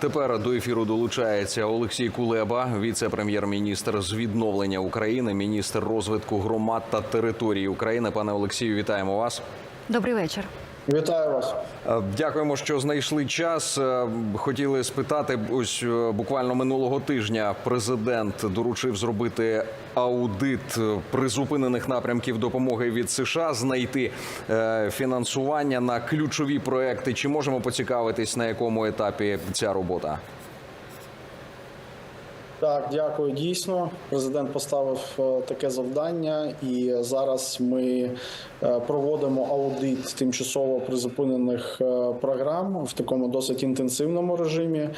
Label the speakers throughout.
Speaker 1: Тепер до ефіру долучається Олексій Кулеба, віце-прем'єр-міністр з відновлення України, міністр розвитку громад та території України. Пане Олексію, вітаємо вас.
Speaker 2: Добрий вечір.
Speaker 3: Вітаю вас.
Speaker 1: Е, Дякуємо, що знайшли час. Е, Хотіли спитати, ось е, буквально минулого тижня президент доручив зробити аудит призупинених напрямків допомоги від США, знайти фінансування на ключові проекти. Чи можемо поцікавитись, на якому етапі ця робота?
Speaker 3: Так, дякую. Дійсно, президент поставив е, таке завдання, і зараз ми е, проводимо аудит тимчасово призупинених е, програм в такому досить інтенсивному режимі.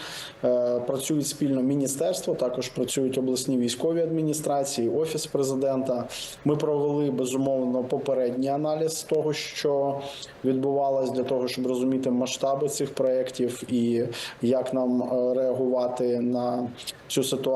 Speaker 3: Працюють спільно міністерство, також працюють обласні військові адміністрації, офіс президента. Ми провели безумовно попередній аналіз того, що відбувалось для того, щоб розуміти масштаби цих проєктів і як нам реагувати на цю ситуацію.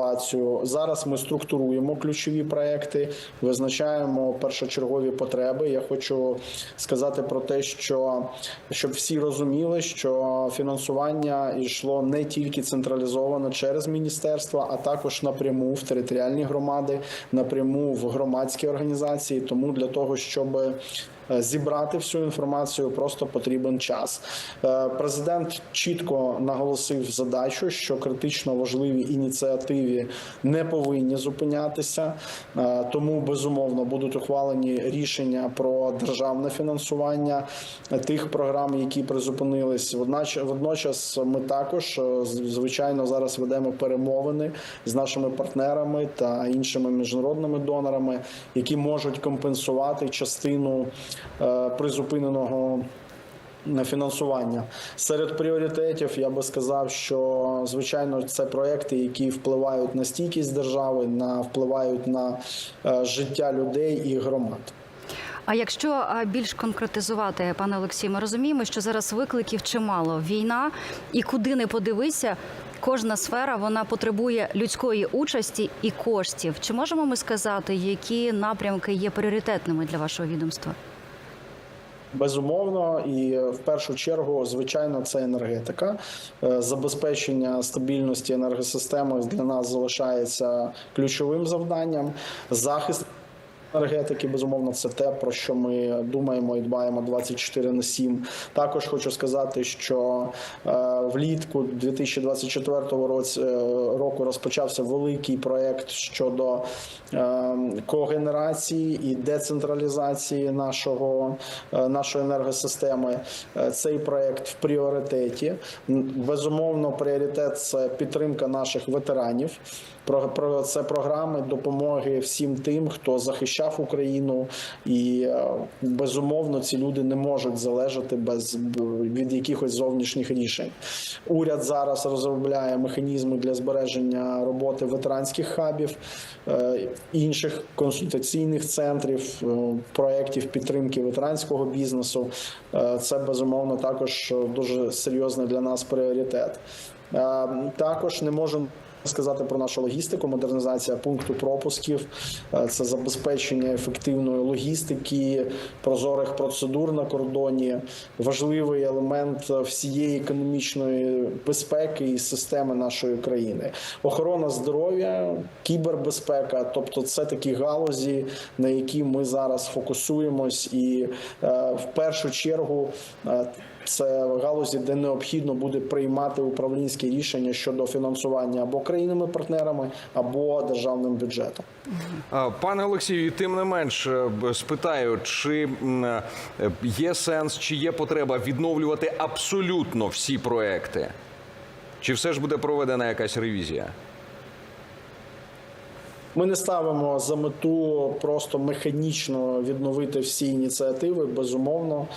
Speaker 3: Зараз ми структуруємо ключові проекти, визначаємо першочергові потреби. Я хочу сказати про те, що щоб всі розуміли, що фінансування йшло не тільки централізовано через міністерства, а також напряму в територіальні громади, напряму в громадські організації. Тому для того, щоб Зібрати всю інформацію просто потрібен час. Е, Президент чітко наголосив задачу, що критично важливі ініціативи не повинні зупинятися, Е, тому безумовно будуть ухвалені рішення про державне фінансування тих програм, які призупинились. Водночас, ми також е, звичайно зараз ведемо перемовини з нашими партнерами та іншими міжнародними донорами, які можуть компенсувати частину е, призупиненого на фінансування серед пріоритетів я би сказав, що звичайно це проекти, які впливають на стійкість держави, на впливають на е, життя людей і громад.
Speaker 2: А якщо більш конкретизувати, пане Олексію, ми розуміємо, що зараз викликів чимало. Війна і куди не подивися, кожна сфера вона потребує людської участі і коштів. Чи можемо ми сказати, які напрямки є пріоритетними для вашого відомства?
Speaker 3: Безумовно, і е, в першу чергу, звичайно, це енергетика. Е, Забезпечення стабільності енергосистеми для нас залишається ключовим завданням. Захист енергетики, безумовно, це те, про що ми думаємо і дбаємо 24 на 7. Також хочу сказати, що е, влітку 2024 році, е, року розпочався великий проект щодо е, когенерації і децентралізації нашого, нашої енергосистеми. Цей проект в пріоритеті. Безумовно, пріоритет це підтримка наших ветеранів. Про, це програми допомоги всім тим, хто захищав Україну, і е, безумовно ці люди не можуть залежати без від якихось зовнішніх рішень. Уряд зараз розробляє механізми для збереження роботи ветеранських хабів, е, інших консультаційних центрів, е, проєктів підтримки ветеранського бізнесу. Це безумовно також дуже серйозний для нас пріоритет. Також не можемо сказати про нашу логістику, модернізація пункту пропусків, е, це забезпечення ефективної логістики, прозорих процедур на кордоні, важливий елемент всієї економічної безпеки і системи нашої країни. Охорона здоров'я, кібербезпека, тобто це такі галузі, на які ми зараз фокусуємось, і е, в першу чергу. е, це галузі, де необхідно буде приймати управлінські рішення щодо фінансування або країнами-партнерами, або державним бюджетом.
Speaker 1: Пане Олексію, тим не менш е, спитаю, чи е, є сенс, чи є потреба відновлювати абсолютно всі проекти? Чи все ж буде проведена якась ревізія?
Speaker 3: Ми не ставимо за мету просто механічно відновити всі ініціативи. Безумовно,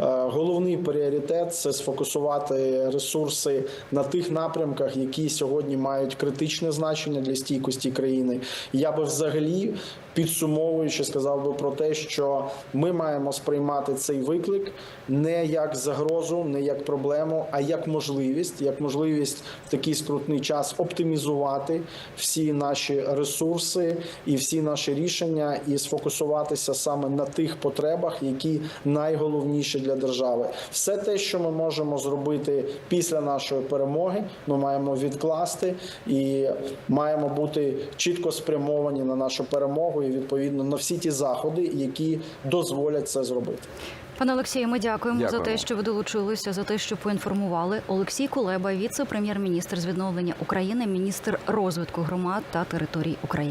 Speaker 3: Е, головний пріоритет це сфокусувати ресурси на тих напрямках, які сьогодні мають критичне значення для стійкості країни. Я би взагалі підсумовуючи, сказав би про те, що ми маємо сприймати цей виклик не як загрозу, не як проблему, а як можливість, як можливість в такий скрутний час оптимізувати всі наші ресурси і всі наші рішення, і сфокусуватися саме на тих потребах, які найголовніші для держави. Все те, що ми можемо зробити після нашої перемоги, ми маємо відкласти і маємо бути чітко спрямовані на нашу перемогу і відповідно на всі ті заходи, які дозволять це зробити.
Speaker 2: Пане Олексію, ми дякуємо, за те, що ви долучилися, за те, що поінформували. Олексій Кулеба, віце-прем'єр-міністр з відновлення України, міністр розвитку громад та територій України.